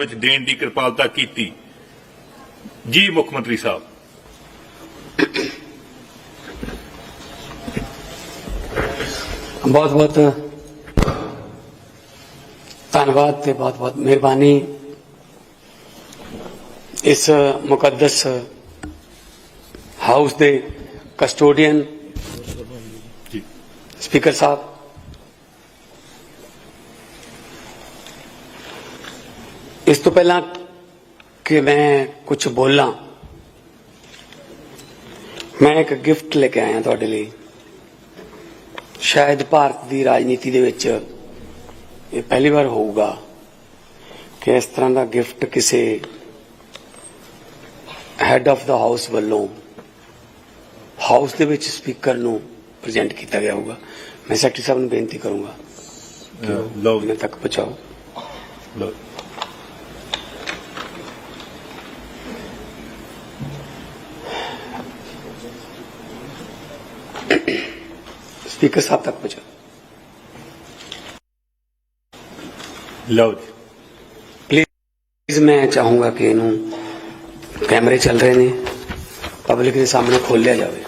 ਵਿੱਚ ਦੇਣ ਦੀ ਕਿਰਪਾਲਤਾ ਕੀਤੀ। ਜੀ ਮੁੱਖ ਮੰਤਰੀ ਸਾਹਿਬ। ਬਹੁਤ ਬਹੁਤ ਧੰਨਵਾਦ ਤੇ ਬਹੁਤ ਬਹੁਤ ਮਿਹਰਬਾਨੀ। ਇਸ ਮੁਕੱਦਸ ਹਾਊਸ ਦੇ ਕਸਟੋਡੀਅਨ ਸਪੀਕਰ ਸਾਹਿਬ ਇਸ ਤੋਂ ਪਹਿਲਾਂ ਕਿ ਮੈਂ ਕੁਝ ਬੋਲਾਂ ਮੈਂ ਇੱਕ ਗਿਫਟ ਲੈ ਕੇ ਆਇਆ ਤੁਹਾਡੇ ਲਈ। ਸ਼ਾਇਦ ਭਾਰਤ ਦੀ ਰਾਜਨੀਤੀ ਦੇ ਵਿੱਚ ਇਹ ਪਹਿਲੀ ਵਾਰ ਹੋਊਗਾ ਕਿ ਇਸ ਤਰ੍ਹਾਂ ਦਾ ਗਿਫਟ ਕਿਸੇ ਹੈੱਡ ਆਫ ਦਾ ਹਾਊਸ ਵੱਲੋਂ ਹਾਊਸ ਦੇ ਵਿੱਚ ਸਪੀਕਰ ਨੂੰ ਪ੍ਰੈਜ਼ੈਂਟ ਕੀਤਾ ਗਿਆ ਹੋਊਗਾ। ਮੈਂ ਸੈਕਟਰੀ ਸਾਹਿਬ ਨੂੰ ਬੇਨਤੀ ਕਰੂੰਗਾ ਉਹਨਾਂ ਤੱਕ ਪਹੁੰਚਾਓ। ਲਓ। ਸਪੀਕਰ ਸਾਹਿਬ ਤੱਕ ਪਹੁੰਚਾਓ ਲਓ ਜੀ। ਪਲੀਜ਼ ਮੈਂ ਚਾਹੂੰਗਾ ਕਿ ਇਹਨੂੰ ਕੈਮਰੇ ਚੱਲ ਰਹੇ ਨੇ ਪਬਲਿਕ ਦੇ ਸਾਹਮਣੇ ਖੋਲਿਆ ਜਾਵੇ।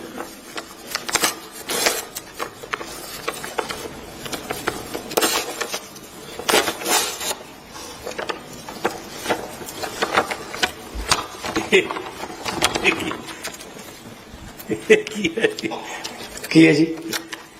ਕੀ ਹੈ ਜੀ?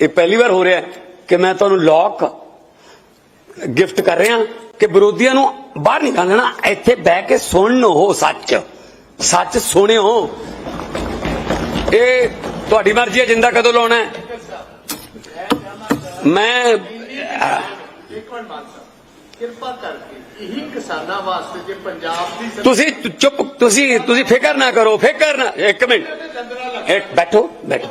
ਇਹ ਪਹਿਲੀ ਵਾਰ ਹੋ ਰਿਹਾ ਹੈ ਕਿ ਮੈਂ ਤੁਹਾਨੂੰ ਲੋਕ ਗਿਫਟ ਕਰ ਰਿਹਾ ਕਿ ਵਿਰੋਧੀਆਂ ਨੂੰ ਬਾਹਰ ਨਿਕਾਲਣਾ ਇੱਥੇ ਬਹਿ ਕੇ ਸੁਣੋ ਸੱਚ। ਸੱਚ ਸੁਣਿਓ। ਇਹ ਤੁਹਾਡੀ ਮਰਜ਼ੀ ਹੈ ਜਿੰਦਾ ਕਦੋਂ ਲਾਉਣਾ ਹੈ? ਮੈਂ ਅਹ, ਇੱਕ ਮਿੰਟ ਮਾਨ ਸਾਹਿਬ। ਕਿਰਪਾ ਕਰਕੇ ਇਹੀ ਕਿਸਾਨਾਂ ਵਾਸਤੇ ਜੇ ਪੰਜਾਬ ਦੀ ਤੁਸੀਂ ਚੁੱਪ ਤੁਸੀਂ ਤੁਸੀਂ ਫਿਕਰ ਨਾ ਕਰੋ ਫਿਕਰ ਨਾ ਇੱਕ ਮਿੰਟ। ਬੈਠੋ ਬੈਠੋ।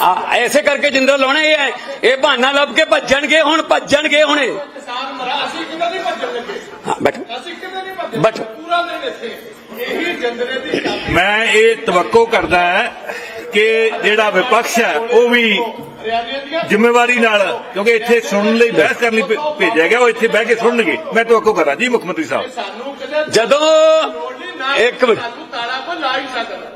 ਆ ਐਸੇ ਕਰਕੇ ਜਿੰਦਰਾ ਲਾਉਣਾ ਇਹ ਹੈ। ਇਹ ਬਹਾਨਾ ਲੱਭ ਕੇ ਭੱਜਣਗੇ ਹੁਣ ਭੱਜਣਗੇ ਹੁਣ ਇਹ। ਕਿਸਾਨ ਮਰਾ ਅਸੀਂ ਕਿਵੇਂ ਨਹੀਂ ਭੱਜਣ ਲੱਗੇ ਹਾਂ ਬੈਠੋ। ਅਸੀਂ ਕਿਵੇਂ ਨਹੀਂ ਭੱਜਣ ਬੈਠੋ। ਪੂਰਾ ਦਿਨ ਇੱਥੇ। ਇਹੀ ਜੰਦਰੇ ਦੀ ਚਾਬੀ ਮੈਂ ਇਹ ਤਵੱਕੋ ਕਰਦਾ ਹੈ ਕਿ ਜਿਹੜਾ ਵਿਪਕਸ਼ ਹੈ ਉਹ ਵੀ ਹਰਿਆਣੇ ਦੀਆਂ ਜ਼ਿੰਮੇਵਾਰੀ ਨਾਲ ਕਿਉਂਕਿ ਇੱਥੇ ਸੁਣਨ ਲਈ ਬਹਿਸ ਕਰਨ ਲਈ ਭੇ- ਭੇਜਿਆ ਗਿਆ ਉਹ ਇੱਥੇ ਬਹਿ ਕੇ ਸੁਣਨਗੇ। ਮੈਂ ਤਵੱਕੋ ਕਰਾਂ ਜੀ ਮੁੱਖ ਮੰਤਰੀ ਸਾਹਿਬ। ਸਾਨੂੰ ਕਦੇ ਜਦੋਂ ਇੱਕ ਮਿੰਟ ਸਾਨੂੰ ਤਾਲਾ ਕੋ ਲਾ ਹੀ ਸਕਦਾ।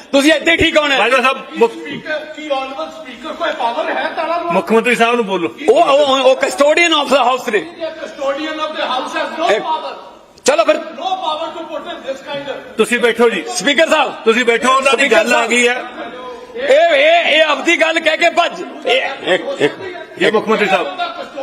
ਤੁਸੀਂ ਇੱਥੇ ਠੀਕ ਹੋਣਾ ਹੈ। ਬਾਜਵਾ ਸਾਹਿਬ ਮੁੱਖ- ਸਪੀਕਰ ਕੀ ਆਨਰੇਬਲ ਸਪੀਕਰ ਕੋਈ ਪਾਵਰ ਹੈ ਤਾਲਾ ਲਵਾ ਮੁੱਖ ਮੰਤਰੀ ਸਾਹਿਬ ਨੂੰ ਬੋਲੋ। ਉਹ ਉਹ- ਉਹ ਕਸਟੋਡੀਅਨ ਆਫ ਦਾ ਹਾਊਸ ਨੇ। Custodian of the house has no ਇੱਕ- ਪਾਵਰ ਚਲੋ ਫਿਰ। Power to put in this kind of ਤੁਸੀਂ ਬੈਠੋ ਜੀ। ਸਪੀਕਰ ਸਾਹਿਬ। ਤੁਸੀਂ ਬੈਠੋ ਉਹਨਾਂ ਦੀ ਗੱਲ ਆ ਗਈ ਹੈ। ਇਹ ਇਹ ਇਹ ਆਪਦੀ ਗੱਲ ਕਹਿ ਕੇ ਭੱਜ। ਇਹ ਇੱਕ ਇੱਕ ਇਹ ਮੁੱਖ ਮੰਤਰੀ ਸਾਹਿਬ।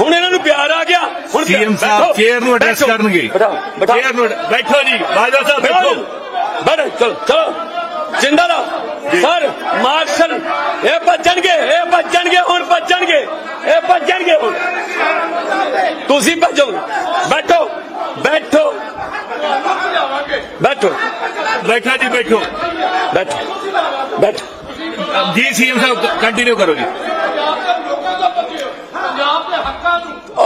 ਹੁਣ ਇਹਨਾਂ ਨੂੰ ਪਿਆਰ ਆ ਗਿਆ। ਹੁਣ ਸੀਐਮ ਸਾਹਿਬ ਚੇਅਰ ਨੂੰ ਐਡਰੈਸ ਕਰਨਗੇ। ਚੇਅਰ ਨੂੰ ਬੈਠੋ ਜੀ ਬਾਜਵਾ ਸਾਹਿਬ ਬੈਠੋ। ਬੈਠੋ। ਚਲੋ ਚਲੋ। ਜਿੰਦਾ ਲਾਓ ਸਰ ਮਾਰਸ਼ਲ ਇਹ ਭੱਜਣਗੇ ਇਹ ਭੱਜਣਗੇ ਹੁਣ ਭੱਜਣਗੇ। ਇਹ ਭੱਜਣਗੇ ਹੁਣ। ਤੁਸੀਂ ਭੱਜੋ। ਬੈਠੋ। ਬੈਠੋ। ਬੈਠੋ। ਬੈਠਾ ਜੀ ਬੈਠੋ। ਬੈਠੋ। ਬੈਠੋ। ਜੀ ਸੀਐਮ ਸਾਹਿਬ ਕੰਟੀਨਿਊ ਕਰੋ ਜੀ ਉਹ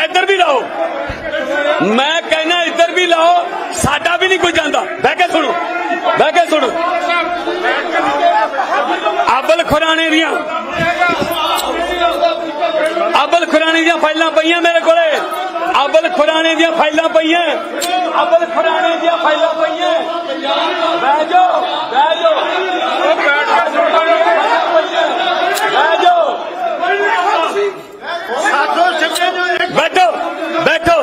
ਇੱਧਰ ਵੀ ਲਾਓ ਮੈਂ ਕਹਿੰਦਾ ਇੱਧਰ ਵੀ ਲਾਓ ਸਾਡਾ ਵੀ ਨਹੀਂ ਕੋਈ ਜਾਂਦਾ ਬਹਿ ਕੇ ਸੁਣੋ ਬਹਿ ਕੇ ਸੁਣੋ ਅਬਲ ਖੁਰਾਣੇ ਦੀਆਂ ਅਬਲ ਖੁਰਾਣੇ ਦੀਆਂ ਫਾਈਲਾਂ ਪਈਆਂ ਮੇਰੇ ਕੋਲੇ ਅਬਲ ਖੁਰਾਣੇ ਦੀਆਂ ਫਾਈਲਾਂ ਪਈਆਂ ਅਬਲ ਖੁਰਾਣੇ ਦੀਆਂ ਫਾਈਲਾਂ ਪਈਆਂ ਬਹਿ ਜਾਓ ਬਹਿ ਜਾਓ ਬਹਿ ਜਾਓ ਸਾਥੋਂ ਸਿੱਧੇ ਨੂੰ ਇੱਕ ਬੈਠੋ ਬੈਠੋ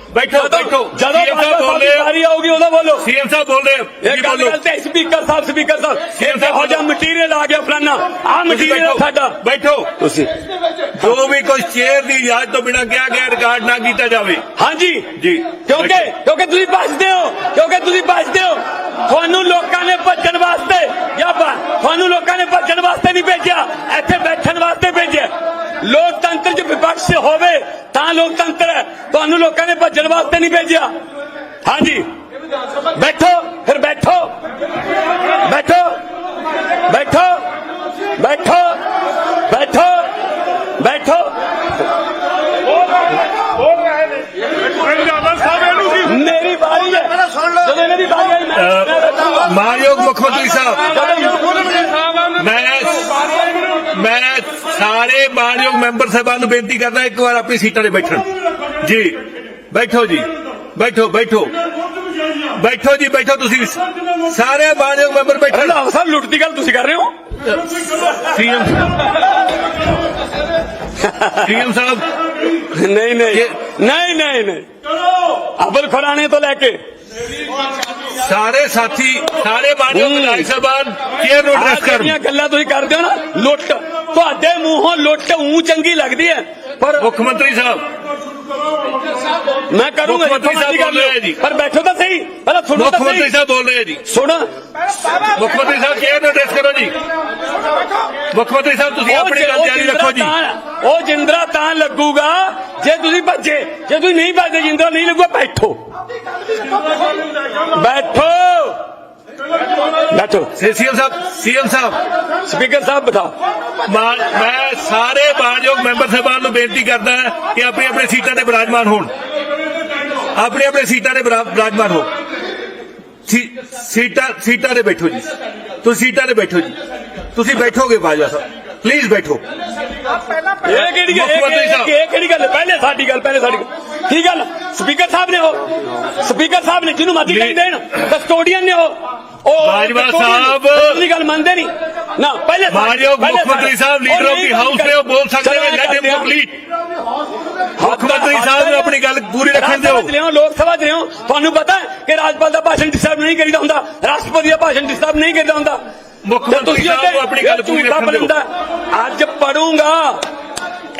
ਬੈਠੋ ਬੈਠੋ। ਜਦੋਂ ਸੀਐਮ ਸਾਹਿਬ ਬੋਲ ਵਾਰੀ ਆਊਗੀ ਉਦੋਂ ਬੋਲੋ। ਸੀਐਮ ਸਾਹਿਬ ਬੋਲ ਰਹੇ ਹੋ ਇਹ ਗੱਲ ਤੇ ਸਪੀਕਰ ਸਾਹਿਬ ਸਪੀਕਰ ਸਾਹਿਬ। ਸਾਹਿਬ ਇਹ ਹੋ ਜਾ ਮਟੀਰੀਅਲ ਆ ਗਿਆ ਫਲਾਨਾ। ਆ ਤੁਸੀਂ ਮਟੀਰੀਅਲ ਸਾਡਾ। ਬੈਠੋ। ਤੁਸੀਂ ਜੋ ਵੀ ਕੋਈ ਚੇਅਰ ਦੀ ਇਜਾਜ਼ਤ ਤੋਂ ਬਿਨਾਂ ਕਿਹਾ ਗਿਆ ਰਿਕਾਰਡ ਨਾ ਕੀਤਾ ਜਾਵੇ। ਹਾਂਜੀ। ਜੀ। ਕਿਉਂਕਿ ਕਿਉਂਕਿ ਤੁਸੀਂ ਭੱਜਦੇ ਹੋ। ਕਿਉਂਕਿ ਤੁਸੀਂ ਭੱਜਦੇ ਹੋ। ਤੁਹਾਨੂੰ ਲੋਕਾਂ ਨੇ ਭੱਜਣ ਵਾਸਤੇ ਜਾਂ ਬ- ਤੁਹਾਨੂੰ ਲੋਕਾਂ ਨੇ ਭੱਜਣ ਵਾਸਤੇ ਨਹੀਂ ਭੇਜਿਆ ਇੱਥੇ ਬੈਠਣ ਵਾਸਤੇ ਭੇਜਿਆ ਲੋਕਤੰਤਰ 'ਚ ਵਿਪਕਸ਼ ਹੋਵੇ ਤਾਂ ਲੋਕਤੰਤਰ ਹੈ ਤੁਹਾਨੂੰ ਲੋਕਾਂ ਨੇ ਭੱਜਣ ਵਾਸਤੇ ਨਹੀਂ ਭੇਜਿਆ। ਹਾਂਜੀ। ਬੈਠੋ ਫਿਰ ਬੈਠੋ। ਬੈਠੋ। ਬੈਠੋ। ਬੈਠੋ। ਬੈਠੋ। ਬੈਠੋ। ਮੇਰੀ ਵਾਰੀ ਹੈ। ਜਦੋਂ ਇਹਨਾਂ ਦੀ ਵਾਰੀ ਆਈ ਮੈਂ- ਮੈਂ ਬੈਠੂੰਗਾ। ਮਾਨਯੋਗ ਮੁੱਖ ਮੰਤਰੀ ਸਾਹਿਬ। ਮੈਂ ਮੈਂ ਸਾਰੇ ਮਾਨਯੋਗ ਮੈਂਬਰ ਸਾਹਿਬਾਨ ਨੂੰ ਬੇਨਤੀ ਕਰਦਾ ਇੱਕ ਵਾਰ ਆਪਣੀ ਸੀਟਾਂ ਤੇ ਬੈਠਣ। ਜੀ ਬੈਠੋ ਜੀ ਬੈਠੋ ਬੈਠੋ ਬੈਠੋ ਜੀ ਬੈਠੋ ਤੁਸੀਂ ਸਾਰੇ ਮਾਨਯੋਗ ਮੈਂਬਰ ਬੈਠਣ ਰੰਧਾਵਾ ਸਾਹਿਬ ਲੁੱਟ ਦੀ ਗੱਲ ਤੁਸੀਂ ਕਰ ਰਹੇ ਹੋ ਸੀਐਮ ਸੀਐਮ ਸਾਹਿਬ ਨਹੀਂ ਨਹੀਂ ਨਹੀਂ ਨਹੀਂ ਨਹੀਂ ਅਬਲ ਖੁਰਾਣੇ ਤੋਂ ਲੈ ਕੇ ਸਾਰੇ ਸਾਥੀ ਸਾਰੇ ਮਾਨਯੋਗ ਵਿਧਾਇਕ ਸਾਹਿਬਾਨ ਚੇਅਰ ਨੂੰ ਆਹ ਐਡਰੈਸ ਕਰਨ ਜਿਹੜੀਆਂ ਗੱਲਾਂ ਤੁਸੀਂ ਕਰਦੇ ਹੋ ਨਾ ਲੁੱਟ ਤੁਹਾਡੇ ਮੂੰਹੋਂ ਲੁੱਟ ਉਂ ਚੰਗੀ ਲੱਗਦੀ ਹੈ ਪਰ ਮੁੱਖ ਮੰਤਰੀ ਸਾਹਿਬ ਮੈਂ ਕਰੂੰਗਾ ਮੁੱਖ ਮੰਤਰੀ ਸਾਹਿਬ ਬੋਲ ਰਹੇ ਲਿਓ। ਜੀ। ਪਰ ਬੈਠੋ ਤਾਂ ਸਹੀ ਪਹਿਲਾਂ ਸੁਣੋ ਮੁੱਖ ਤਾਂ ਮੰਤਰੀ ਸਹੀ। ਸਾਹਿਬ ਬੋਲ ਰਹੇ ਜੀ। ਸੁਣ। ਮੁੱਖ ਮੰਤਰੀ ਸਾਹਿਬ ਚੇਅਰ ਨੂੰ ਐਡਰੈਸ ਕਰੋ ਜੀ? ਮੁੱਖ ਮੰਤਰੀ ਸਾਹਿਬ ਤੁਸੀਂ ਉਹ ਆਪਣੀ ਜਿ- ਗੱਲ ਉਹ ਜਾਰੀ ਜਿੰਦਰਾ ਰੱਖੋ ਜੀ। ਤਾਂ- ਉਹ ਜਿੰਦਰਾ ਤਾਂ ਲੱਗੂਗਾ ਜੇ ਤੁਸੀਂ ਭੱਜੇ ਜੇ ਤੁਸੀਂ ਨਹੀਂ ਭੱਜੇ ਜਿੰਦਰਾ ਨਹੀਂ ਲੱਗੂਗਾ ਬੈਠੋ। ਬੈਠੋ। ਬੈਠੋ ਸੀਐਮ ਸਾਹਿਬ ਸੀਐਮ ਸਾਹਿਬ ਸਪੀਕਰ ਸਾਹਿਬ ਬਤਾਓ ਮਾਨ ਮੈਂ ਸਾਰੇ ਮਾਨਯੋਗ ਮੈਂਬਰ ਸਾਹਿਬਾਨ ਨੂੰ ਬੇਨਤੀ ਕਰਦਾ ਕਿ ਆਪਣੀ ਆਪਣੀ ਸੀਟਾਂ ਤੇ ਬਿਰਾਜਮਾਨ ਹੋਣ ਆਪਣੀ ਆਪਣੀ ਸੀਟਾਂ ਤੇ ਬਿਰਾ- ਬਿਰਾਜਮਾਨ ਹੋ ਸੀ- ਸੀਟਾਂ ਸੀਟਾਂ ਤੇ ਬੈਠੋ ਜੀ ਤੁਸੀਂ ਸੀਟਾਂ ਤੇ ਬੈਠੋ ਜੀ ਤੁਸੀਂ ਬੈਠੋਗੇ ਬਾਜਵਾ ਸਾਹਿਬ ਪਲੀਜ਼ ਬੈਠੋ ਇਹ ਕਿਹੜੀ ਗੱਲ ਮੁੱਖ ਮੰਤਰੀ ਸਾਹਿਬ। ਇਹ ਇਹ ਕਿਹੜੀ ਗੱਲ ਹੈ? ਪਹਿਲੇ ਸਾਡੀ ਗੱਲ ਪਹਿਲੇ ਸਾਡੀ ਗੱਲ ਕੀ ਗੱਲ? ਸਪੀਕਰ ਸਾਹਿਬ ਨੇ ਉਹ ਸਪੀਕਰ ਸਾਹਿਬ ਨੇ ਜਿਹਨੂੰ ਮਰਜ਼ੀ। ਕਹਿ ਦੇਣ ਕਸਟੋਡੀਅਨ ਨੇ ਉਹ। ਉਹ ਬਾਜਵਾ ਸਾਹਿਬ। ਦੀ ਗੱਲ ਮੰਨਦੇ ਨਹੀਂ। ਨਾ ਪਹਿਲੇ ਮਾਨਯੋਗ ਮੁੱਖ ਮੰਤਰੀ ਸਾਹਿਬ ਲੀਡਰ ਆਫ ਦੀ ਹਾਊਸ ਨੇ ਉਹ ਬੋਲ ਸਕਦੇ ਨੇ ਲੈਟ ਹਿਮ ਕੰਪਲੀਟ ਮੁੱਖ ਮੰਤਰੀ ਸਾਹਿਬ ਨੂੰ ਆਪਣੀ ਗੱਲ ਪੂਰੀ ਰੱਖਣ ਦਿਓ। ਲੋਕ ਸਭਾ ਚ ਲਿਆਓ। ਤੁਹਾਨੂੰ ਪਤਾ ਹੈ ਕਿ ਰਾਜਪਾਲ ਦਾ ਭਾਸ਼ਣ ਡਿਸਟਰਬ ਨਹੀਂ ਕਰੀਦਾ ਹੁੰਦਾ। ਰਾਸ਼ਟਰਪਤੀ ਦਾ ਭਾਸ਼ਣ ਡਿਸਟਰਬ ਨਹੀਂ ਕਰੀਦਾ ਹੁੰਦਾ। ਮੁੱਖ ਮੰਤਰੀ ਸਾਹਿਬ ਆਪਣੀ ਗੱਲ ਪੂਰੀ ਰੱਖਣ ਦਿਓ। ਅੱਜ ਪੜੂੰਗਾ।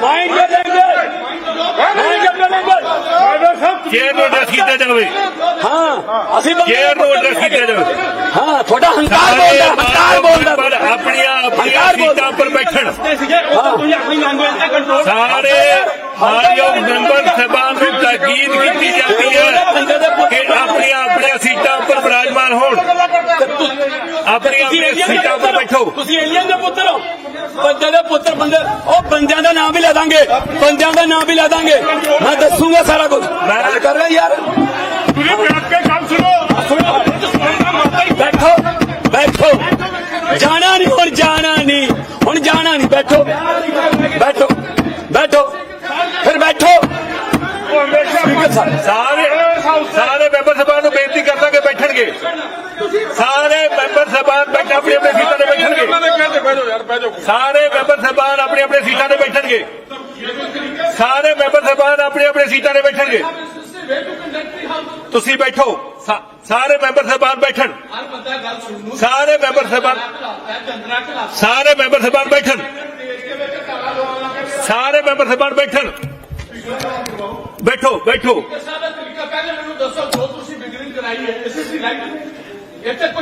ਮਾਈਂਡ ਕਰ ਲੈਂਗੇ ਮਾਈਂਡ ਕਰ ਲੈਂਗੇ ਡਰਾਈਵਰ ਸਾਹਿਬ ਚੇਅਰ ਨੂੰ ਐਡਰੈਸ ਕੀਤਾ ਜਾਵੇ। ਹਾਂ ਅਸੀਂ ਚੇਅਰ ਨੂੰ ਐਡਰੈਸ ਕੀਤਾ ਜਾਵੇ। ਹਾਂ ਤੁਹਾਡਾ ਹੰਕਾਰ ਬੋਲਦਾ ਹੰਕਾਰ ਬੋਲਦਾ। ਪਰ ਆਪਣੀਆਂ ਆਪਣੀਆਂ ਸੀਟਾਂ ਪਰ ਬੈਠਣ। ਸਾਰੇ ਮਾਨਯੋਗ ਮੈਂਬਰ ਸਭਾ ਨੂੰ ਤਾਕੀਦ ਕੀਤੀ ਜਾਂਦੀ ਹੈ ਕਿ ਆਪਣੀਆਂ ਆਪਣੀਆਂ ਸੀਟਾਂ ਪਰ ਬਰਾਜਮਾਨ ਹੋਣ। ਆਪਣੀਆਂ ਸੀਟਾਂ ਉੱਪਰ ਬੈਠੋ। ਤੁਸੀਂ ਏਲੀਅਨ ਦੇ ਪੁੱਤਰ ਹੋ। ਬੰਦੇ ਦੇ ਪੁੱਤਰ ਬੰਦੇ ਉਹ ਬੰਦਿਆਂ ਦਾ ਨਾਮ ਵੀ ਲੈ ਦਾਂਗੇ। ਬੰਦਿਆਂ ਦਾ ਨਾਮ ਵੀ ਲੈ ਦਾਂਗੇ। ਮੈਂ ਦੱਸੂਗਾ ਸਾਰਾ ਕੁਝ। ਮੈਂ ਕਰ ਰਿਹਾ ਯਾਰ। ਤੁਸੀਂ ਬੈਠ ਕੇ ਗੱਲ ਸੁਣੋ। ਬੈਠੋ। ਬੈਠੋ। ਜਾਣਾ ਨਹੀਂ ਹੁਣ ਜਾਣਾ ਨਹੀਂ। ਹੁਣ ਜਾਣਾ ਨਹੀਂ। ਬੈਠੋ। ਬੈਠੋ। ਬੈਠੋ। ਫਿਰ ਬੈਠੋ। ਸਾਰੇ ਸਾਰੇ ਮੈਂਬਰ ਸਾਹਿਬਾਨ ਨੂੰ ਬੇਨਤੀ ਕਰਦਾ ਕਿ ਬੈਠਣਗੇ। ਸਾਰੇ ਮੈਂਬਰ ਸਾਹਿਬਾਨ ਬੈਠ ਆਪਣੀ ਆਪਣੀ ਸੀਟਾਂ ਤੇ ਬੈਠਣਗੇ ਸਾਰੇ ਮੈਂਬਰ ਸਾਹਿਬਾਨ ਆਪਣੀ ਆਪਣੀ ਸੀਟਾਂ ਤੇ ਬੈਠਣਗੇ ਸਾਰੇ ਮੈਂਬਰ ਸਾਹਿਬਾਨ ਆਪਣੀ ਆਪਣੀ ਸੀਟਾਂ ਤੇ ਬੈਠਣਗੇ ਤੁਸੀਂ ਬੈਠੋ ਸਾ- ਸਾਰੇ ਮੈਂਬਰ ਸਾਹਿਬਾਨ ਬੈਠਣ ਸਾਰੇ ਮੈਂਬਰ ਸਾਹਿਬਾਨ ਸਾਰੇ ਮੈਂਬਰ ਸਾਹਿਬਾਨ ਬੈਠਣ ਸਾਰੇ ਮੈਂਬਰ ਸਾਹਿਬਾਨ ਬੈਠਣ ਬੈਠੋ ਬੈਠੋ ਸਾਡਾ ਤਰੀਕਾ ਪਹਿਲੇ ਮੈਨੂੰ ਦੱਸੋ ਜੋ ਤੁਸੀਂ ਬਿਗਰਿੰਗ ਕਰਾਈ ਹੈ ਇਸ ਇਸ ਦੀ ਰਾਈਟ ਇੱਥੇ ਕੋਈ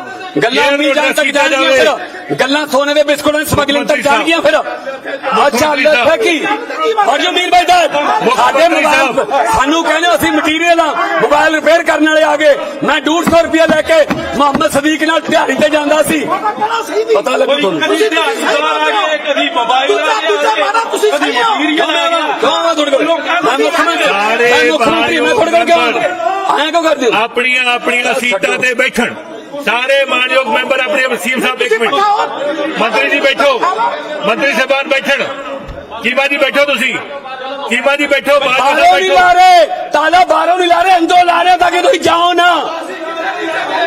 ਗੱਲਾਂ ਜਾਣ ਤੱਕ ਜਾਣਗੀਆਂ। ਫਿਰ। ਗੱਲਾਂ ਸੋਨੇ ਦੇ ਬਿਸਕੁਟਾਂ ਦੀ ਸਮਗਲਿੰਗ ਤੱਕ। ਜਾਣਗੀਆਂ ਫਿਰ। ਅੱਛਾ ਮੰਤਰੀ ਸਾਹਿਬ। ਫਿਰ ਕੀ ਔਰ ਜੋ ਮੀਰ ਭਾਈ ਦਾ ਸਾਡੇ ਮੋਬਾਈਲ। ਸਾਨੂੰ ਕਹਿੰਦੇ ਅਸੀਂ ਮਟੀਰੀਅਲ ਆ ਮੋਬਾਈਲ ਰਿਪੇਅਰ ਕਰਨ ਵਾਲੇ ਆ ਗਏ। ਮੈਂ 150 ਰੁਪਏ ਲੈ ਕੇ ਮੁਹੰਮਦ ਸਦੀਕ ਨਾਲ ਦਿਹਾੜੀ ਤੇ ਜਾਂਦਾ ਸੀ। ਪਤਾ ਲੱਗੂ ਤੁਹਾਨੂੰ? ਕਦੀ ਦਿਹਾੜੀਦਾਰ ਆ ਗਏ ਕਦੀ ਮੋਬਾਈਲ ਆ ਗਿਆ ਆ ਗਿਆ। ਕੌਣ ਆ? ਤੁਹਾਡੇ ਕੋਲ? ਮੈਂ ਮੁੱਖ ਮੰਤਰੀ ਸਾਰੇ ਮੈਂ ਮੁੱਖ ਮੰਤਰੀ ਮੈਂ ਤੁਹਾਡੇ ਕੋਲ ਕਿਉਂ? ਆਇਆ ਕਿਉਂ ਕਰਦੇ ਹੋ? ਆਪਣੀਆਂ ਆਪਣੀਆਂ ਸੀਟਾਂ ਤੇ ਬੈਠਣ। ਸਾਰੇ ਮਾਨਯੋਗ ਮੈਂਬਰ ਆਪਣੇ ਸੀਐਮ ਸਾਹਿਬ ਇੱਕ ਮਿੰਟ। ਮੰਤਰੀ ਜੀ ਬੈਠੋ। ਮੰਤਰੀ ਸਾਹਿਬਾਨ ਬੈਠਣ। ਚੀਮਾ ਜੀ ਬੈਠੋ ਤੁਸੀਂ। ਚੀਮਾ ਜੀ ਬੈਠੋ ਬਾਹਰੋਂ ਨਹੀਂ ਬੈਠੋ। ਲਾ ਰਹੇ ਤਾਲਾ ਬਾਹਰੋਂ ਨਹੀਂ ਲਾ ਰਹੇ ਅੰਦਰੋਂ ਲਾ ਰਹੇ ਤਾਂ ਕਿ ਤੁਸੀਂ ਜਾਓ ਨਾ।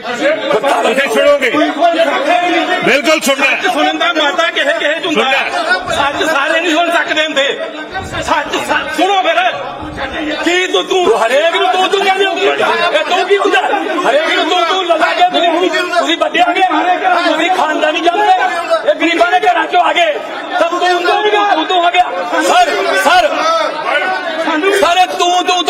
ਤੁਸੀਂ ਸੁਣੋਗੇ ਬਿਲਕੁਲ ਸੁਣਨਾ ਹੈ। ਸੁਣਨ ਦਾ ਮਾਤਾ ਕਿਸੇ ਕਿਸੇ ਚ ਹੁੰਦਾ ਹੈ। ਸੱਚ ਸਾਰੇ ਨਹੀਂ ਸੁਣ ਸਕਦੇ ਹੁੰਦੇ ਸੱਚ ਸੱਚ ਸੁਣੋ ਫਿਰ ਕੀ ਤੂੰ ਤੂੰ ਹਰੇਕ ਨੂੰ ਤੂੰ ਤੂੰ ਕਹਿੰਦੇ ਹੋ ਇਹ ਤੂੰ ਕੀ ਹੁੰਦਾ ਹਰੇਕ ਨੂੰ ਤੂੰ ਤੂੰ ਲਗਾ ਕੇ ਤੁਸੀਂ ਤੁਸੀਂ ਵੱਡੇ ਆ ਗਏ ਤੁਸੀਂ ਖਾਨਦਾਨੀ ਜਾਂਦੇ ਇਹ ਗਰੀਬਾਂ ਦੇ ਘਰਾਂ ਚੋਂ ਆ ਗਏ ਸਭ ਤੋਂ ਤੂੰ ਤੂੰ ਤੂੰ ਆ ਗਿਆ ਸਰ ਸਰ ਸਾਰੇ ਤੂੰ ਤੂੰ ਤੋਂ ਬਿਨਾ ਗੱਲ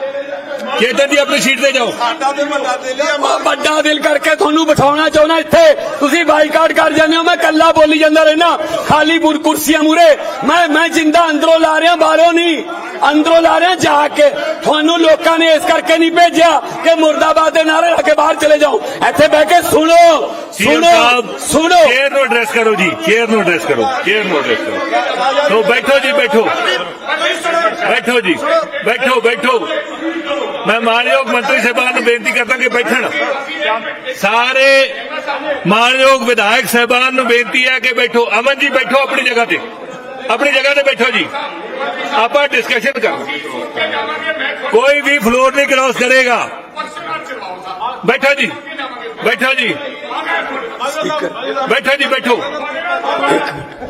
ਚੇਤਨ ਜੀ ਆਪਣੀ ਸੀਟ ਤੇ ਜਾਓ। ਵੱਡਾ ਦਿਲ ਕਰਕੇ ਤੁਹਾਨੂੰ ਬਿਠਾਉਣਾ ਚਾਹੁੰਦਾ ਇੱਥੇ। ਤੁਸੀਂ ਬਾਈਕਾਟ ਕਰ ਜਾਂਦੇ ਹੋ ਮੈਂ ਕੱਲਾ ਬੋਲੀ ਜਾਂਦਾ ਰਹਿਣਾ ਖਾਲੀ ਬੁਰ ਕੁਰਸੀਆਂ ਮੂਰੇ ਮੈਂ ਮੈਂ ਜਿੰਦਾ ਅੰਦਰੋਂ ਲਾ ਰਿਹਾ ਬਾਹਰੋਂ ਨਹੀਂ। ਅੰਦਰੋਂ ਲਾ ਰਿਹਾ ਜਾ ਕੇ। ਤੁਹਾਨੂੰ ਲੋਕਾਂ ਨੇ ਇਸ ਕਰਕੇ ਨਹੀਂ ਭੇਜਿਆ ਕਿ ਮੁਰਦਾਬਾਦ ਦੇ ਨਾਰੇ ਲਾ ਕੇ ਬਾਹਰ ਚਲੇ ਜਾਓ। ਇੱਥੇ ਬਹਿ ਕੇ ਸੁਣੋ। ਸੁਣੋ। ਸੁਣੋ। ਚੇਅਰ ਨੂੰ ਐਡਰੈਸ ਕਰੋ ਜੀ। ਚੇਅਰ ਨੂੰ ਐਡਰੈਸ ਕਰੋ। ਚੇਅਰ ਨੂੰ ਐਡਰੈਸ ਕਰੋ। ਸੋ ਬੈਠੋ ਜੀ ਬੈਠੋ। ਬੈਠੋ ਜੀ। ਬੈਠੋ ਬੈਠੋ। ਮੈਂ ਮਾਨਯੋਗ ਮੰਤਰੀ ਸਾਹਿਬਾਨ ਨੂੰ ਬੇਨਤੀ ਕਰਦਾ ਕਿ ਬੈਠਣ ਸਾਰੇ ਮਾਨਯੋਗ ਵਿਧਾਇਕ ਸਾਹਿਬਾਨ ਨੂੰ ਬੇਨਤੀ ਹੈ ਕਿ ਬੈਠੋ ਅਮਨ ਜੀ ਬੈਠੋ ਆਪਣੀ ਜਗ੍ਹਾ ਤੇ ਆਪਣੀ ਜਗ੍ਹਾ ਤੇ ਬੈਠੋ ਜੀ ਆਪਾਂ ਡਿਸਕਸ਼ਨ ਕਰ ਕੋਈ ਵੀ ਫਲੋਰ ਨਹੀਂ ਕ੍ਰਾਸ ਕਰੇਗਾ ਬੈਠੋ ਜੀ ਬੈਠੋ ਜੀ ਬੈਠੋ ਜੀ ਬੈਠੋ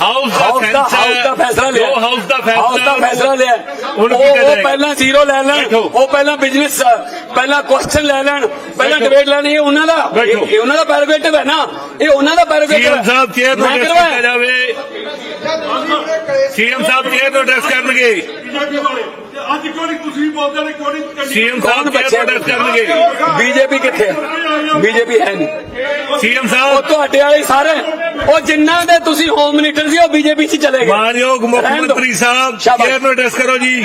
ਹਾਊਸ ਦਾ ਹਾਊਸ ਦਾ ਹਾਊਸ ਦਾ ਫੈਸਲਾ ਲਿਆ। ਜੋ ਹਾਊਸ ਦਾ ਫੈਸਲਾ ਹਾਊਸ ਦਾ ਫੈਸਲਾ ਲਿਆ। ਹੁਣ ਉਹ ਕੀਤਾ ਉਹ। ਪਹਿਲਾਂ ਜ਼ੀਰੋ ਲੈ ਲੈਣ। ਉਹ ਪਹਿਲਾਂ ਬਿਜ਼ਨਸ ਪਹਿਲਾਂ ਕੁਐਸਚਨ ਲੈ ਲੈਣ। ਪਹਿਲਾਂ। ਡਿਬੇਟ ਲੈਣੀ ਇਹ ਉਹਨਾਂ ਦਾ। ਇਹ ਉਹਨਾਂ ਦਾ ਪੈਰੋਗੇਟਿਵ ਹੈ ਨਾ। ਇਹ ਉਹਨਾਂ ਦਾ ਪੈਰੋਗੇਟਿਵ ਸੀਐਮ ਸਾਹਿਬ ਚੇਅਰ ਨੂੰ। ਕੀਤਾ ਜਾਵੇ? ਸੀਐਮ ਸਾਹਿਬ ਚੇਅਰ ਨੂੰ ਕਰਨਗੇ? ਅੱਜ ਕਿਉਂ ਨਹੀਂ ਤੁਸੀਂ ਬੋਲਦੇ ਨੇ ਕਿਉਂ ਨਹੀਂ ਸੀਐਮ ਸਾਹਿਬ ਨੂੰ? ਐਡਰੈਸ ਕਰਨਗੇ ਬੀਜੇਪੀ ਕਿੱਥੇ ਹੈ? ਬੀਜੇਪੀ ਹੈ ਨਹੀਂ। ਸੀਐਮ ਉਹ ਸਾਹਿਬ ਤੁਹਾਡੇ ਵਾਲੇ ਸਾਰੇ। ਉਹ ਜਿੰਨਾਂ ਦੇ ਤੁਸੀਂ ਹੋਮ ਮਿਨਿਸਟਰ ਸੀ ਉਹ ਬੀਜੇਪੀ 'ਚ ਚਲੇ ਗਏ। ਮਾਨਯੋਗ ਮੁੱਖ। ਮੰਤਰੀ ਸਾਹਿਬ ਨੂੰ ਐਡਰੈਸ ਕਰੋ ਜੀ?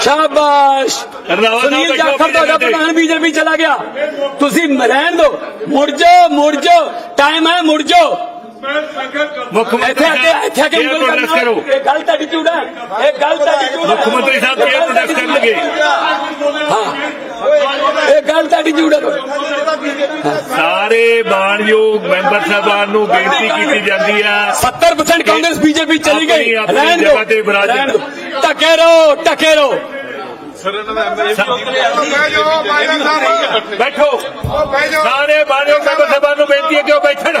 ਸ਼ਾਬਾਸ਼। ਸੁਨੀਲ ਜਾਖੜ ਤੁਹਾਡਾ। ਪ੍ਰਧਾਨ ਬੀਜੇਪੀ ਚਲਾ ਗਿਆ। ਤੁਸੀਂ ਰਹਿਣ ਦਿਓ। ਮੁੜ ਜਾਓ ਮੁੜ ਜਾਓ। ਟਾਈਮ ਹੈ ਮੁੜ ਜਾਓ। ਮੁੱਖ ਮੰਤਰੀ ਇੱਥੇ ਆ ਸਾਹਿਬ ਇੱਥੇ ਆ ਨੂੰ ਉਂਗਲ ਐਡਰੈਸ ਕਰਨਾ ਕਰੋ ਇਹ ਗਲਤ ਐਟੀਟਿਊਡ ਹੈ। ਇਹ ਗਲਤ ਐਟੀਟਿਊਡ ਮੁੱਖ ਮੰਤਰੀ ਸਾਹਿਬ ਨੂੰ ਐਡਰੈਸ ਕਰਨਗੇ। ਹਾਂ। ਇਹ ਗਲਤ ਐਟੀਟਿਊਡ ਹੈ। ਸਾਰੇ ਮਾਨਯੋਗ ਮੈਂਬਰ ਸਾਹਿਬਾਨ ਨੂੰ ਬੇਨਤੀ ਕੀਤੀ ਜਾਂਦੀ ਹੈ 70% ਕਾਂਗਰਸ ਬੀਜੇਪੀ ਚਲੀ ਗਈ। ਆਪਣੀ- ਆਪਣੀ ਰਹਿਣ ਦਿਓ। ਜਗ੍ਹਾ ਤੇ ਵਿਰਾਜਮਾਨ। ਰਹਿਣ ਦਿਓ। ਟਕੇ ਰਹੋ ਟਕੇ ਰਹੋ। ਬੈਠੋ ਸਾਰੇ ਮਾਨਯੋਗ ਮੈਂਬਰ ਸਾਹਿਬਾਨ ਨੂੰ ਬੇਨਤੀ ਹੈ ਕਿ ਉਹ ਬੈਠਣ।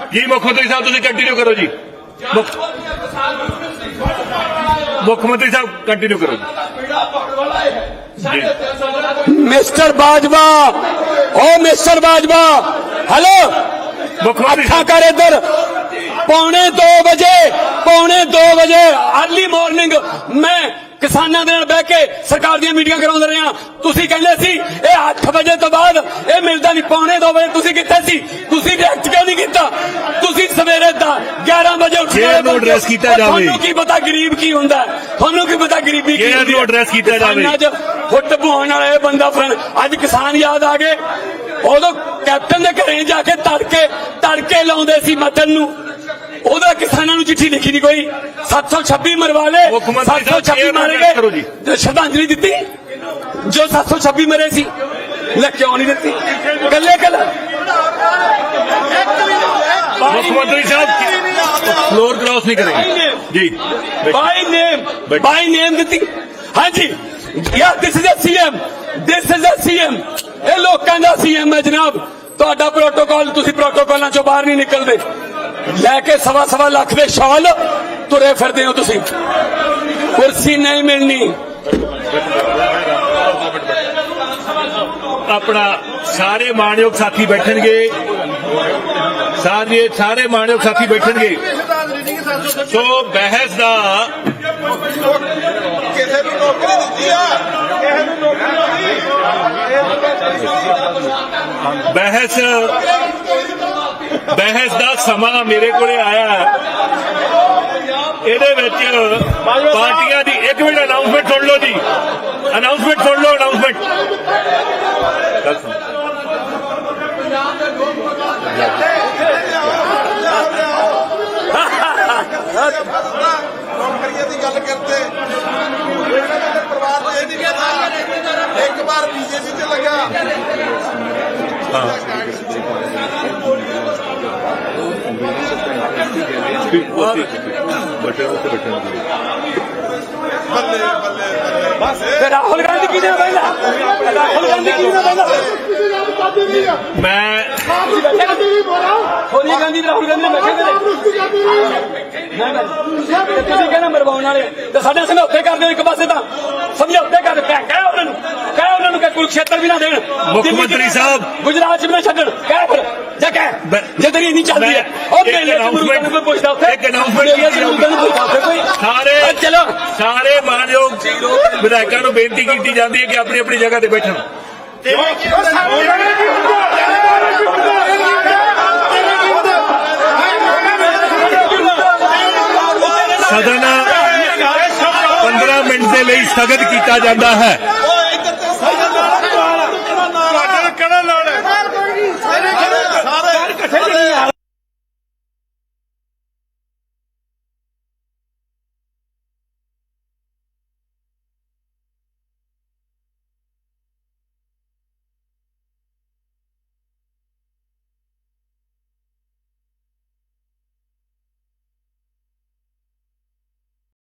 ਜੀ ਮੁੱਖ ਮੰਤਰੀ ਸਾਹਿਬ ਤੁਸੀਂ ਕੰਟੀਨਿਊ ਕਰੋ ਜੀ। ਮੁੱਖ ਮੰਤਰੀ ਸਾਹਿਬ ਕੰਟੀਨਿਊ ਕਰੋ ਜੀ। ਪੀੜਾ ਪਕੜ ਵਾਲਾ ਹੈ ਸਾਡੇ 300 ਦਾ ਮਿਸਟਰ ਬਾਜਵਾ ਓ ਮਿਸਟਰ ਬਾਜਵਾ ਹੈਲੋ। ਮੁੱਖ ਮੰਤਰੀ ਸਾਹਿਬ। ਕਰ ਇੱਧਰ। ਪੌਣੇ 2 ਵਜੇ ਪੌਣੇ 2 ਵਜੇ ਅਰਲੀ ਮਾਰਨਿੰਗ ਮੈਂ ਕਿਸਾਨਾਂ ਦੇ ਨਾਲ ਬਹਿ ਕੇ ਸਰਕਾਰ ਦੀਆਂ ਮੀਟਿੰਗਾਂ ਕਰਾਉਂਦੇ ਰਹੇ ਹਾਂ ਤੁਸੀਂ ਕਹਿੰਦੇ ਸੀ ਇਹ 8 ਵਜੇ ਤੋਂ ਬਾਅਦ ਇਹ ਮਿਲਦਾ ਨਹੀਂ ਪੌਣੇ 2 ਵਜੇ ਤੁਸੀਂ ਕਿੱਥੇ ਸੀ ਤੁਸੀਂ ਰਿਐਕਟ ਕਿਉਂ ਨਹੀਂ ਕੀਤਾ ਤੁਸੀਂ ਸਵੇਰੇ ਦਾ 11 ਵਜੇ ਉੱਠ Chair ਨੂੰ address ਕੀਤਾ ਜਾਵੇ। ਤੁਹਾਨੂੰ ਕੀ ਪਤਾ ਗਰੀਬ ਕੀ ਹੁੰਦਾ? ਤੁਹਾਨੂੰ ਕੀ ਪਤਾ ਗਰੀਬੀ ਕੀ ਹੁੰਦੀ ਹੈ? address ਕੀਤਾ ਜਾਵੇ। 'ਚ ਫੁੱਟ ਬੁਹਾਉਣ ਵਾਲਾ ਇਹ ਬੰਦਾ ਫਰੈਂਡ ਅੱਜ ਕਿਸਾਨ ਯਾਦ ਆ ਗਏ ਉਦੋਂ ਕੈਪਟਨ ਦੇ ਘਰੇ ਜਾ ਕੇ ਤੜਕੇ ਤੜਕੇ ਲਾਉਂਦੇ ਸੀ ਮਟਨ ਨੂੰ ਉਹਦਾ ਕਿਸਾਨਾਂ ਨੂੰ ਚਿੱਠੀ ਲਿਖੀ ਨਹੀਂ ਕੋਈ 726 ਮਰਵਾ ਲਏ ਮੁੱਖ ਮੰਤਰੀ ਸਾਹਿਬ 726 chair ਨੂੰ ਮਾਰੇ address ਕਰੋ ਜੀ। ਗਏ ਤੇ ਸ਼ਰਧਾਂਜਲੀ ਦਿੱਤੀ ਜੋ 726 ਮਰੇ ਸੀ ਲੈ ਕਿਉਂ ਨਹੀਂ ਦਿੱਤੀ ਕੱਲੇ ਕੱਲੇ ਮੁੱਖ ਮੰਤਰੀ ਸਾਹਿਬ ਫਲੋਰ ਕ੍ਰਾਸ ਨਹੀਂ ਕਰੇਗੇ ਜੀ ਬੈਠੋ। ਬਾਈ ਨੇਮ ਬੈਠੋ। ਬਾਈ ਨੇਮ ਦਿੱਤੀ ਹਾਂਜੀ yeah this is a CM this is a CM ਇਹ ਲੋਕਾਂ ਦਾ ਸੀਐਮ ਹੈ ਜਨਾਬ ਤੁਹਾਡਾ ਪ੍ਰੋਟੋਕਾਲ ਤੁਸੀਂ ਪ੍ਰੋਟੋਕਾਲਾਂ ਚੋਂ ਬਾਹਰ ਨਹੀਂ ਨਿਕਲਦੇ ਲੈ ਕੇ ਸਵਾ ਸਵਾ ਲੱਖ ਦੇ ਸ਼ਾਲ ਤੁਰੇ ਫਿਰਦੇ ਹੋ ਤੁਸੀਂ ਕੁਰਸੀ ਨਹੀਂ ਮਿਲਣੀ। ਆਪਣਾ ਸਾਰੇ ਮਾਣਯੋਗ ਸਾਥੀ ਬੈਠਣਗੇ। ਸਾਰੇ ਸਾਰੇ ਮਾਣਯੋਗ ਸਾਥੀ ਬੈਠਣਗੇ। ਸੋ ਬਹਿਸ ਦਾ ਕਿਸੇ ਨੂੰ ਨੌਕਰੀ ਦਿੱਤੀ ਆ। ਕਿਸੇ ਨੂੰ ਨੌਕਰੀ ਬਹਿਸ ਬਹਿਸ ਦਾ ਸਮਾਂ ਮੇਰੇ ਕੋਲੇ ਆਇਆ। ਹੈ। ਇਹਦੇ ਵਿੱਚ ਪਾਰਟੀਆਂ ਦੀ ਇੱਕ ਮਿੰਟ ਅਨਾਉਂਸਮੈਂਟ ਸੁਣ ਲਓ ਜੀ। ਅਨਾਉਂਸਮੈਂਟ ਸੁਣ ਲਓ ਅਨਾਉਂਸਮੈਂਟ ਨੌਕਰੀਆਂ ਦੀ ਗੱਲ ਕਰਦੇ ਦੇ ਪਰਿਵਾਰ ਇਹ ਨਹੀਂ ਪਤਾ ਇੱਕ ਵਾਰ ਬੀਜੇਪੀ ਚ ਲੱਗਾ ਬੱਲੇ ਬੱਲੇ ਬੱਲੇ ਤੇ ਰਾਹੁਲ ਗਾਂਧੀ ਕਿਹਨੇ ਪਹਿਲਾਂ ਰਾਹੁਲ ਗਾਂਧੀ ਕਿਹਨੇ ਪਹਿਲਾਂ ਮੈਂ ਸੋਨੀਆ ਗਾਂਧੀ ਤੇ ਰਾਹੁਲ ਗਾਂਧੀ ਨੇ ਬੈਠੇ ਕਦੇ ਨਹੀਂ ਨਹੀਂ ਤੇ। ਤੁਸੀਂ ਕਹਿੰਦੇ ਮਰਵਾਉਣ ਵਾਲੇ। ਤੇ ਸਾਡੇ ਸਮਝੌਤੇ ਕਰ ਦਿਓ ਇੱਕ ਪਾਸੇ ਤਾਂ। ਸਮਝੌਤੇ ਕਰ ਕਹਿ ਕਹਿ ਉਹਨਾਂ ਨੂੰ। ਕਹਿ ਉਹਨਾਂ ਨੂੰ ਕਿ ਕੁਰੂਕਸ਼ੇਤਰ ਵੀ ਨਾ ਦੇਣ। ਮੁੱਖ ਦਿੱਲੀ ਚ ਮੰਤਰੀ ਵੀ- ਸਾਹਿਬ। ਗੁਜਰਾਤ ਚ ਵੀ ਨਾ ਛੱਡਣ। ਕਹਿ ਫਿਰ। ਜਾ ਕਹਿ ਮੈਂ- ਜੇ ਤੇਰੀ ਨਹੀਂ ਚੱਲਦੀ ਹੈ ਮੈਂ- ਉਹ ਇੱਕ ਮੇਲੇ ਚ ਮੁਰਗਾ ਨੂੰ ਕੋਈ ਪੁੱਛਦਾ ਉੱਥੇ ਇੱਕ announcement ਮੇਲੇ ਚ ਮੁਰਗਾ ਨੂੰ ਪੁੱਛਦਾ ਉੱਥੇ ਕੋਈ ਸਾਰੇ ਓ ਚਲੋ ਸਾਰੇ ਮਾਨਯੋਗ ਵਿਧਾਇਕਾਂ ਨੂੰ ਬੇਨਤੀ ਕੀਤੀ ਜਾਂਦੀ ਹੈ ਕਿ ਆਪਣੀ ਆਪਣੀ ਜਗ੍ਹਾ ਤੇ ਬੈਠਣ। ਸਦਨ 15 ਮਿੰਟ ਦੇ ਲਈ ਸਥਗਿਤ ਕੀਤਾ ਜਾਂਦਾ ਹੈ।